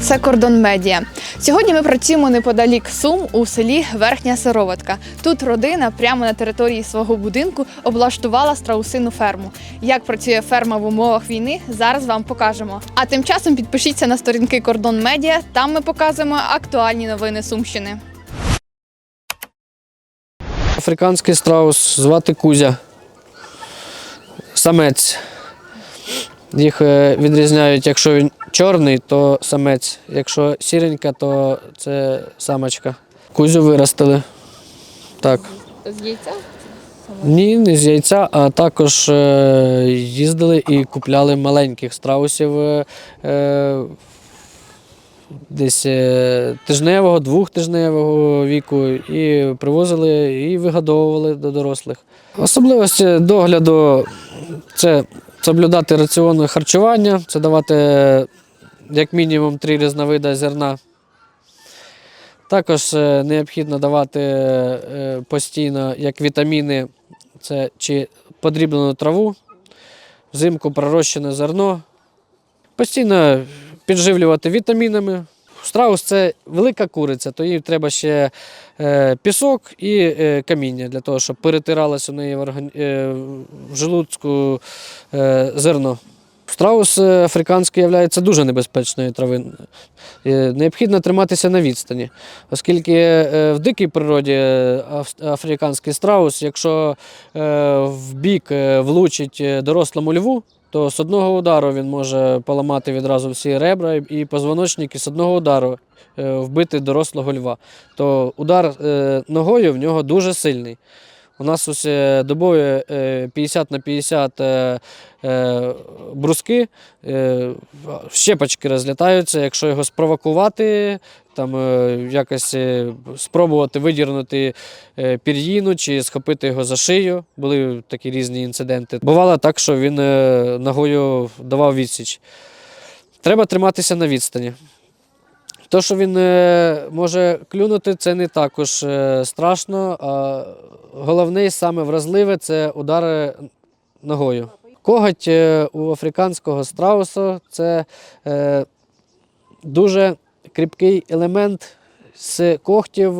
Це Кордон Медіа. Сьогодні ми працюємо неподалік Сум у селі Верхня Сироватка. Тут родина прямо на території свого будинку облаштувала страусину ферму. Як працює ферма в умовах війни, зараз вам покажемо. А тим часом підпишіться на сторінки Кордон Медіа. Там ми показуємо актуальні новини Сумщини. Африканський страус, звати Кузя. Самець. Їх е, відрізняють, якщо він чорний, то самець. Якщо сіренька, то це самочка. Кузю виростили. Так. З яйця? Ні, не з яйця, а також е, їздили і купляли маленьких страусів е, десь тижневого, двохтижневого віку, і привозили і вигодовували до дорослих. Особливості догляду це соблюдати раціонне харчування, це давати як мінімум три різновида зерна. Також е, необхідно давати е, постійно як вітаміни, це чи подріблену траву, взимку пророщене зерно. Постійно підживлювати вітамінами. Страус це велика куриця, то їй треба ще е, пісок і е, каміння для того, щоб перетиралося у неї в, е, в желудку зерно. Страус африканський є дуже небезпечною травиною. Необхідно триматися на відстані, оскільки в дикій природі африканський страус, якщо в бік влучить дорослому льву, то з одного удару він може поламати відразу всі ребра і- позвоночник, і з одного удару е, вбити дорослого льва. То удар е, ногою в нього дуже сильний. У нас ось е, добою е, 50 на 50 е, е, бруски, е, щепочки розлітаються, якщо його спровокувати, там е, якось е, спробувати видірнути е, пір'їну чи схопити його за шию. Були такі різні інциденти. Бувало так, що він е, ногою давав відсіч. Треба триматися на відстані. То, що він е, може клюнути, це не також е, страшно. А головне саме вразливе це удари ногою. Коготь е, у африканського страусу це дуже кріпкий елемент. З когтів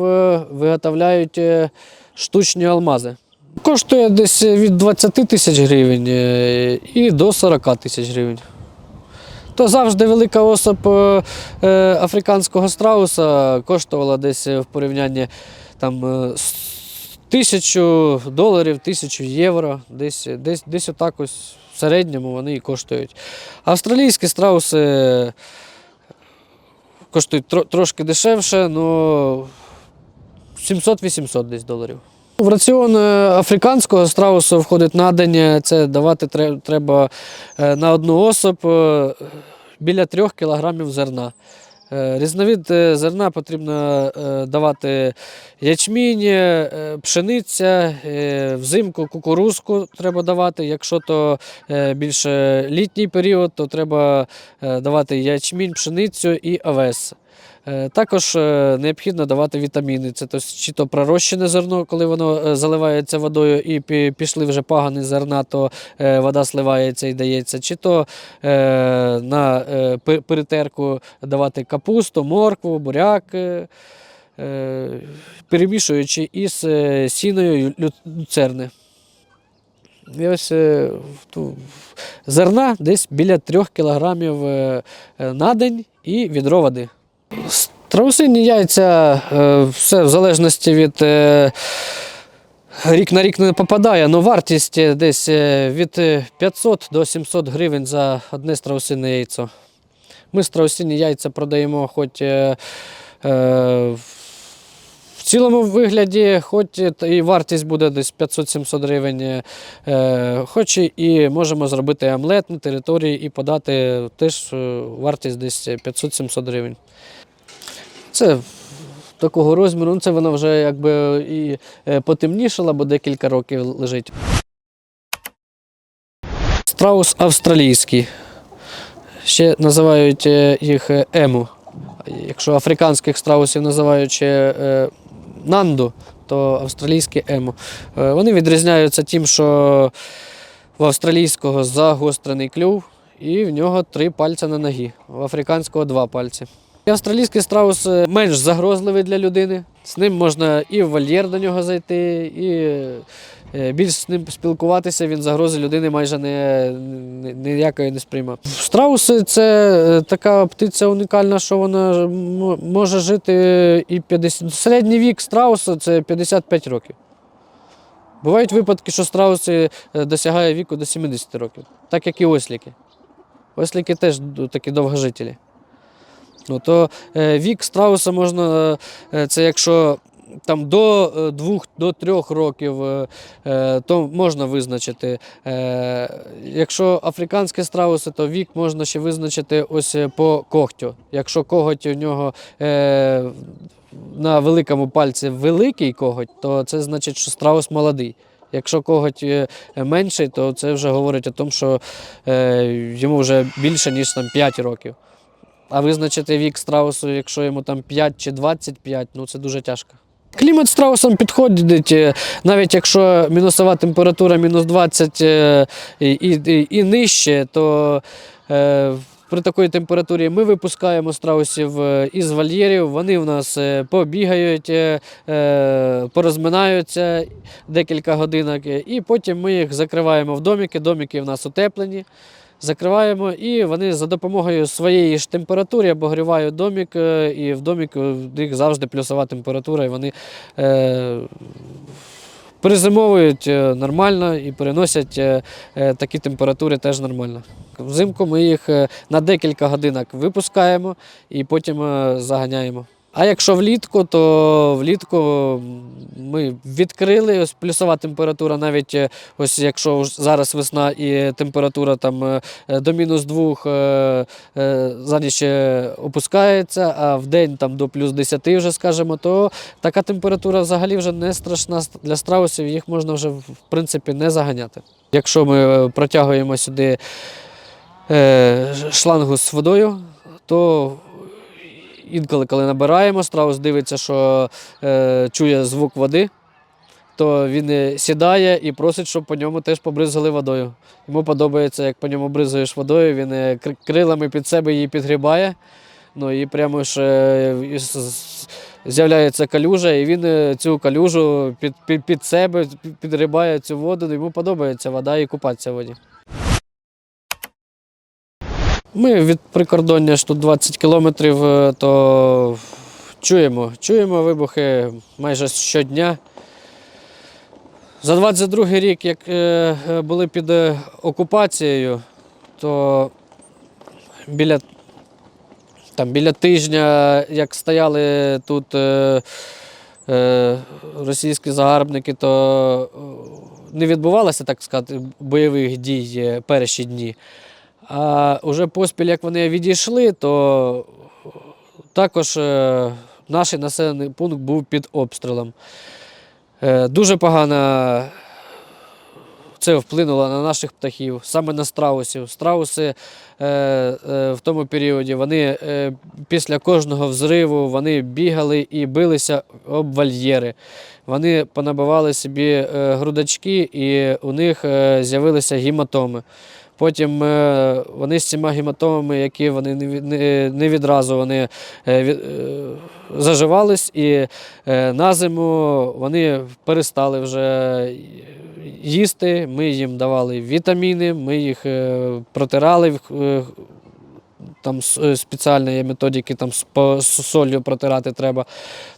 виготовляють штучні алмази. Коштує десь від 20 тисяч гривень і до 40 тисяч гривень. То завжди велика особь е, е, африканського страуса коштувала десь в порівнянні там, е, тисячу доларів, тисячу євро, десь, десь, десь отак ось в середньому вони і коштують. Австралійські страуси коштують тро- трошки дешевше, але 700-800 десь доларів. В раціон е, африканського страусу входить на день, е, це давати треба е, на одну особь е, біля 3 кілограмів зерна. Різновид зерна потрібно давати ячмінь, пшениця, взимку кукурузку треба давати. Якщо то більше літній період, то треба давати ячмінь, пшеницю і овес. Е, Також е, необхідно давати вітаміни. Це то, чи то пророщене зерно, коли воно е, заливається водою і пішли вже пагани зерна, то вода сливається і дається, чи то на перетерку давати капусту, моркву, буряк, перемішуючи із сіною лю- люцерни. І ось ту- зерна десь біля 3 кілограмів е, е, на день і відро води. Страусині яйця, е, все в залежності від е, рік на рік не попадає, але вартість десь е, від е, 500 до 700 гривень за одне страусине яйцо. Ми страусині яйця продаємо хоч в цілому вигляді, хоч і вартість буде десь 500-700 гривень, хоч і- можемо зробити омлет на території і подати теж вартість десь 500-700 гривень. Це такого розміру, ну це вона вже якби і е, потемнішала, бо декілька років лежить. Страус австралійський. Ще називають е, їх е, ему. Якщо африканських страусів називають нанду, то австралійські ему. Вони відрізняються тим, що в австралійського загострений клюв і в нього три пальця на ногі. У африканського два пальці. Австралійський страус е, менш загрозливий для людини. З ним можна і в вольєр до нього зайти, і е, більш з ним спілкуватися, він загрози людини майже не, ніякої не сприймав. Страуси це е, така птиця унікальна, що вона може жити і 50. Середній вік страуса це 55 років. Бувають випадки, що страуси досягає віку до 70 років, так як і осліки. Осліки теж такі довгожителі. Ну, то е, вік страуса можна, е, це якщо там до е, двох до трьох років, е, е, то можна визначити. Е, якщо африканські страуси, то вік можна ще визначити ось е, по когтю. Якщо коготь у нього е, на великому пальці великий коготь, то це значить, що страус молодий. Якщо коготь е, менший, то це вже говорить о тому, що е, йому вже більше, ніж там 5 років. А визначити вік страусу, якщо йому там 5 чи 25, ну це дуже тяжко. Клімат страусам підходить, е, навіть якщо мінусова температура мінус 20 е, і, і, і нижче, то е, при такій температурі ми випускаємо страусів е, із вольєрів, вони в нас побігають, порозминаються декілька годинок, і потім ми їх закриваємо в доміки. Доміки в нас утеплені. Закриваємо і вони за допомогою своєї ж температури обогрівають домік, е, і в доміку в них завжди плюсова температура, і вони е, перезимовують е, нормально і переносять е, е, такі температури теж нормально. Взимку ми їх е, на декілька годинок випускаємо і потім е, заганяємо. А якщо влітку, то влітку ми відкрили ось плюсова температура, навіть е, ось якщо зараз весна і температура там е, до мінус двох е, е, за ніч е, опускається, а в день там до плюс 10 вже скажемо, то така температура взагалі вже не страшна для страусів, їх можна вже в принципі не заганяти. Якщо ми е, протягуємо сюди е, шлангу з водою, то інколи, коли набираємо, страус дивиться, що е, чує звук води, то він е, сідає і просить, щоб по ньому теж побризгали водою. Йому подобається, як по ньому бризгаєш водою, він е, крилами під себе її підгрібає. Ну і прямо ж е, з'являється калюжа, і він цю калюжу під, під, під себе під- підгрібає цю воду. Йому подобається вода і купатися в воді. Ми від прикордоння тут 20 кілометрів, е, то чуємо, чуємо вибухи майже щодня. За 22 рік, як е, е, були під окупацією, то біля, там, біля тижня, як стояли тут російські загарбники, то не відбувалося, так сказати, бойових дій перші дні. А вже поспіль, як вони відійшли, то також е, наш населений пункт був під обстрілом. Е, Дуже погано це вплинуло на наших птахів, саме на страусів. Страуси е, в тому періоді вони після кожного взриву вони бігали і билися об вольєри. Вони понабивали собі грудачки, і у них з'явилися гематоми. Потім е, вони з цими гематомами, які вони не, від- не, не відразу вони е, е, заживались, і на зиму вони перестали вже їсти. Ми їм давали вітаміни, ми їх протирали. Там е, спеціальні є методики, там з солью протирати треба,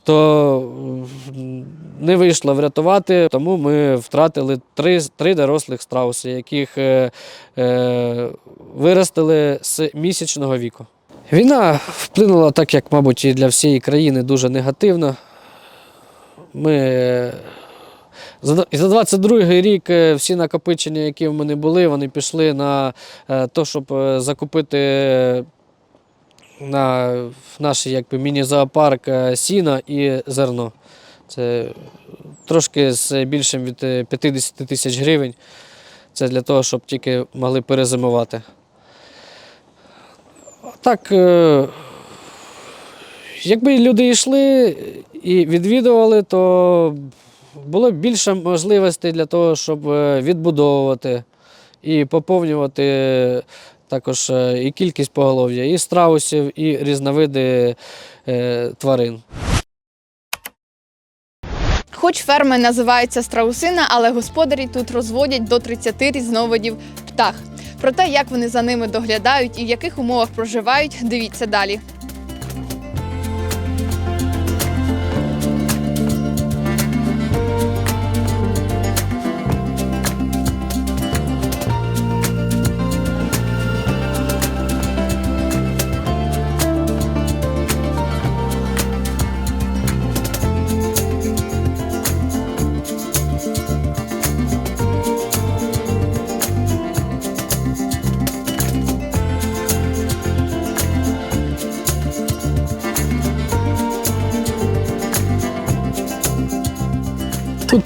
то не вийшло врятувати, тому ми втратили три, три дорослих страуси, яких е, е, виростили з місячного віку. Війна вплинула так, як, мабуть, і для всієї країни дуже негативно. Ми е, за д- за 22 рік е, всі накопичення, які в мене були, вони пішли на те, щоб закупити на наш міні-зоопарк е, сіна і зерно. Це трошки з більшим від е, 50 тисяч гривень. Це для того, щоб тільки могли перезимувати. Так, е, якби люди йшли і відвідували, то було б більше можливостей для того, щоб е, відбудовувати і поповнювати також е, і кількість поголов'я, і страусів, і різновиди е, тварин. Хоч ферми називаються страусина, але господарі тут розводять до 30 різновидів птах. Про те, як вони за ними доглядають і в яких умовах проживають, дивіться далі.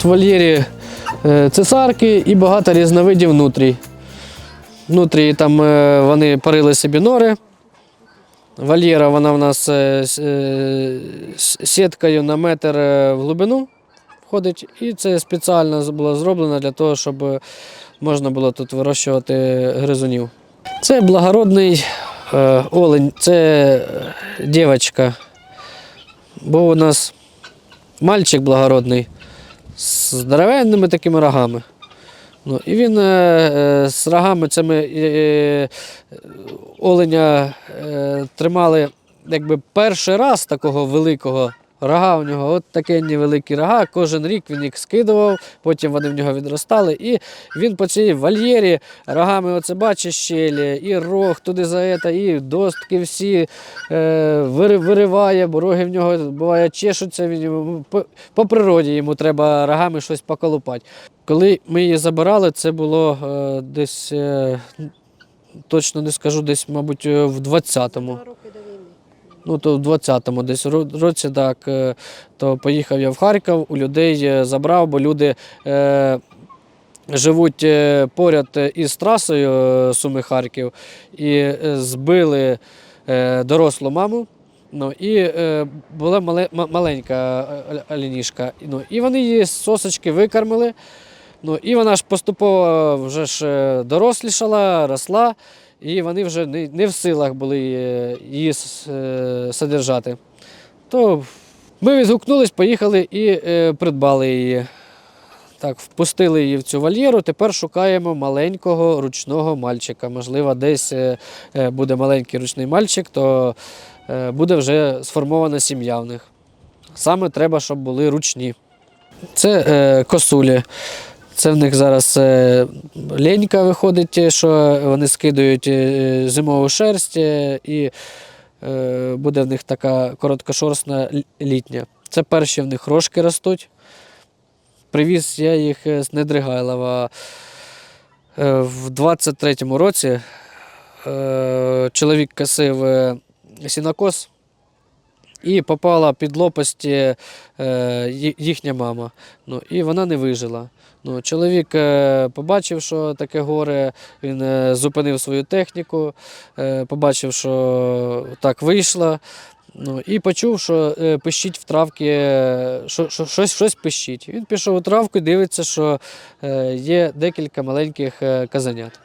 Вольєрі е, цесарки і багато різновидів нутрій. Нутрії там е, вони парили собі нори. Вольєра вона в нас е, сіткою на метр в глибину входить. І це спеціально було зроблено для того, щоб можна було тут вирощувати гризунів. Це благородний олень, це дівчинка. Бо у нас мальчик благородний з здоровенними такими рогами. Ну, і він е, е, з рогами цими е, е, оленя е, тримали якби перший раз такого великого рога у нього, от такі невеликі рога. Кожен рік він їх скидував, потім вони в нього відростали. І він по цій вольєрі рогами оце бачить щелі, і рог туди за це, і достки всі е, вириває, бо роги в нього буває чешуться. Він, по, по природі йому треба рогами щось поколупати. Коли ми її забирали, це було е, десь, е, точно не скажу, десь, мабуть, е, в 20-му. Ну, то в 20-му десь році, так, е, то поїхав я в Харків, у людей е, забрав, бо люди е, живуть поряд із трасою е, Суми-Харків і збили дорослу маму. Ну, і була мале, ма- маленька оленішка. Ну, і вони її з сосочки викормили. Ну, і вона ж поступово вже ж дорослішала, росла, і вони вже не, в силах були е, її е, содержати. То ми відгукнулись, поїхали і е, придбали її. Так, впустили її в цю вольєру. Тепер шукаємо маленького ручного мальчика. Можливо, десь буде маленький ручний мальчик, то буде вже сформована сім'я в них. Саме треба, щоб були ручні. Це е, косулі. Це в них зараз е, ленька виходить, е, що вони скидають е, зимову шерсть, і буде в них така короткошорстна літня. Це перші в них рожки ростуть. Привіз я їх з Недригайлова. В 23-му році чоловік косив сінокос і попала під лопасті е, їхня мама. Ну, і вона не вижила. Ну, чоловік е, побачив, що таке горе, він е, зупинив свою техніку, побачив, що так вийшло. Ну, і почув, що е, пищить в травці, е, що, що, щось, щось пищить. Він пішов у травку і дивиться, що е, є декілька маленьких е, казанят.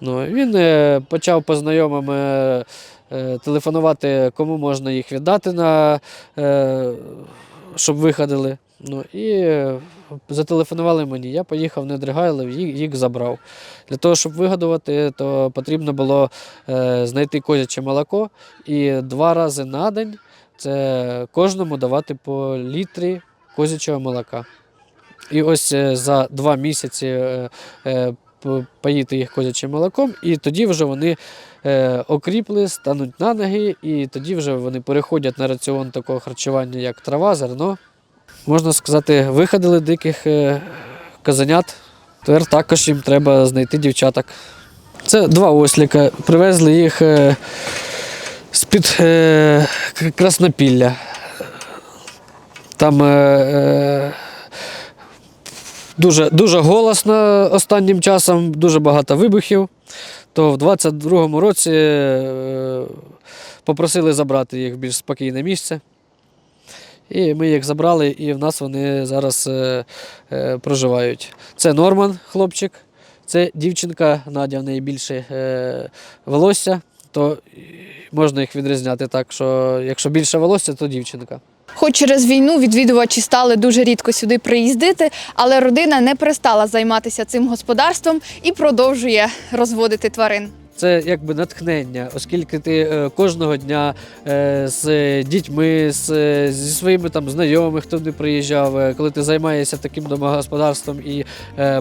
Ну, він е, почав по знайомим е, телефонувати, кому можна їх віддати, на, е, щоб виходили. Ну, і е, зателефонували мені. Я поїхав в Недригайлов, їх, забрав. Для того, щоб вигодувати, то потрібно було е, знайти козяче молоко і два рази на день це кожному давати по літрі козячого молока. І ось е, за два місяці е, е, поїти їх козячим молоком, і тоді вже вони е, окріпли, стануть на ноги, і тоді вже вони переходять на раціон такого харчування, як трава, зерно. Можна сказати, виходили диких е, казанят. Тепер також їм треба знайти дівчаток. Це два осліка. Привезли їх е, з-під е, Краснопілля. Там е, е, дуже, дуже голосно останнім часом, дуже багато вибухів. То в 22-му році е, попросили забрати їх в більш спокійне місце. І ми їх забрали, і в нас вони зараз е, е, проживають. Це Норман, хлопчик, Це дівчинка, Надя в неї більше волосся, то можна їх відрізняти так, що якщо більше волосся, то дівчинка. Хоч через війну відвідувачі стали дуже рідко сюди приїздити, але родина не перестала займатися цим господарством і продовжує розводити тварин. Це якби натхнення, оскільки ти е, кожного дня е, з дітьми, з, е, зі своїми там знайомими, хто не приїжджав, коли ти займаєшся таким домогосподарством і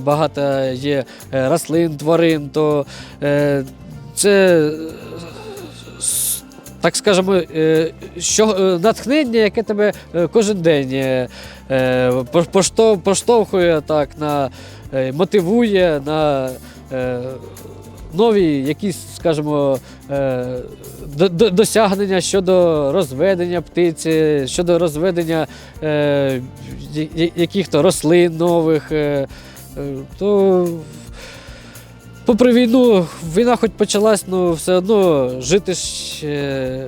багато є рослин, тварин, то це. Так скажемо, е, що е, натхнення, яке тебе е, кожен день пош- поштов- поштовхує так, на, мотивує на нові якісь, скажімо, до- до- досягнення щодо розведення птиці, щодо розведення яких-то рослин нових. То попри війну, війна хоч почалась, але все одно жити ж е,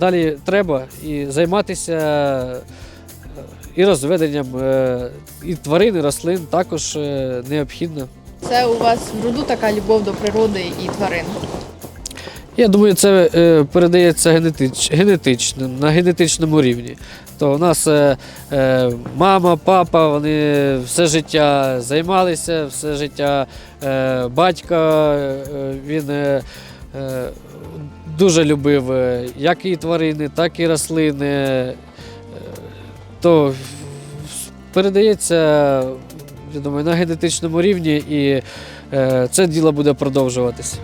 далі треба і займатися е, і розведенням е, і тварин, і рослин також необхідно. Це у вас в роду така любов до природи і тварин. Я думаю, це е, передається генетич, генетично, на генетичному рівні. То у нас е, е, мама, папа, вони все життя займалися, все життя е, батька, е, він е, е, дуже любив е, як і тварини, так і рослини. Е, то передається, я думаю, на генетичному рівні і е, це діло буде продовжуватися.